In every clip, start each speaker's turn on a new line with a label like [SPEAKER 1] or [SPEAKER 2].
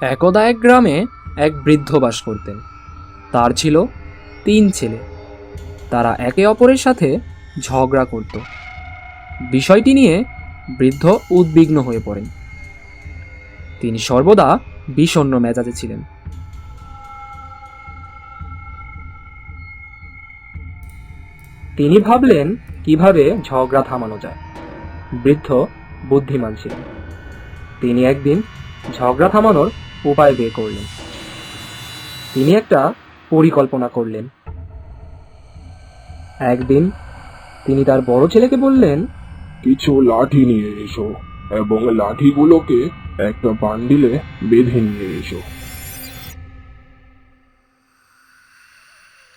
[SPEAKER 1] একদা এক গ্রামে এক বৃদ্ধ বাস করতেন। তার ছিল তিন ছেলে। তারা একে অপরের সাথে ঝগড়া করত। বিষয়টি নিয়ে বৃদ্ধ উদ্বিগ্ন হয়ে পড়েন। তিনি সর্বদা বিষণ্ণ মেজাজে ছিলেন। তিনি ভাবলেন কীভাবে ঝগড়া থামানো যায়। বৃদ্ধ বুদ্ধিমান ছিলেন। তিনি একদিন ঝগড়া থামানোর উপায় বের করলেন। তিনি একটা পরিকল্পনা করলেন। একদিন তিনি তার বড় ছেলেকে বললেন
[SPEAKER 2] কিছু লাঠি নিয়ে এসো এবং লাঠিগুলোকে একটা বান্ডিলে বেঁধে নিয়ে এসো।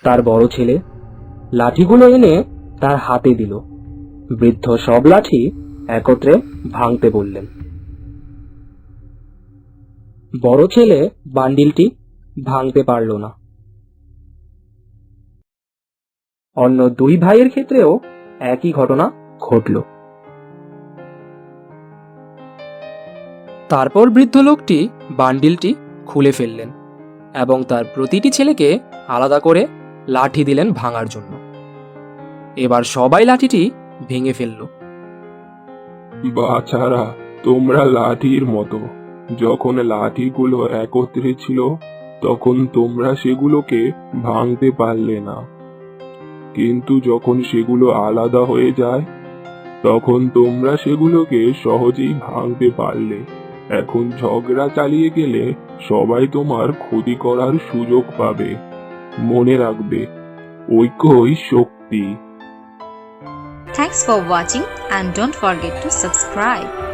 [SPEAKER 1] তার বড় ছেলে লাঠিগুলো এনে তার হাতে দিল। বৃদ্ধ সব লাঠি একত্রে ভাঙতে বললেন। বড় ছেলে বান্ডিলটি ভাঙতে পারল না। অন্য দুই ভাইয়ের ক্ষেত্রেও একই ঘটনা ঘটল। তারপর বৃদ্ধ লোকটি বান্ডিলটি খুলে ফেললেন এবং তার প্রতিটি ছেলেকে আলাদা করে লাঠি দিলেন ভাঙার জন্য। এবার সবাই লাঠিটি ভেঙে ফেলল।
[SPEAKER 2] বাছারা, তোমরা লাঠির মতো। যখন লাঠিগুলো একত্রে ছিল, তখন তোমরা সেগুলোকে ভাঙতে পারলে না। কিন্তু যখন সেগুলো আলাদা হয়ে যায়, তখন তোমরা সেগুলোকে সহজেই ভাঙতে পারলে। এখন ঝগড়া চালিয়ে গেলে সবাই তোমার ক্ষতি করার সুযোগ পাবে। মনে রাখবে, ঐক্যই শক্তি।
[SPEAKER 3] Thanks for watching and don't forget to subscribe.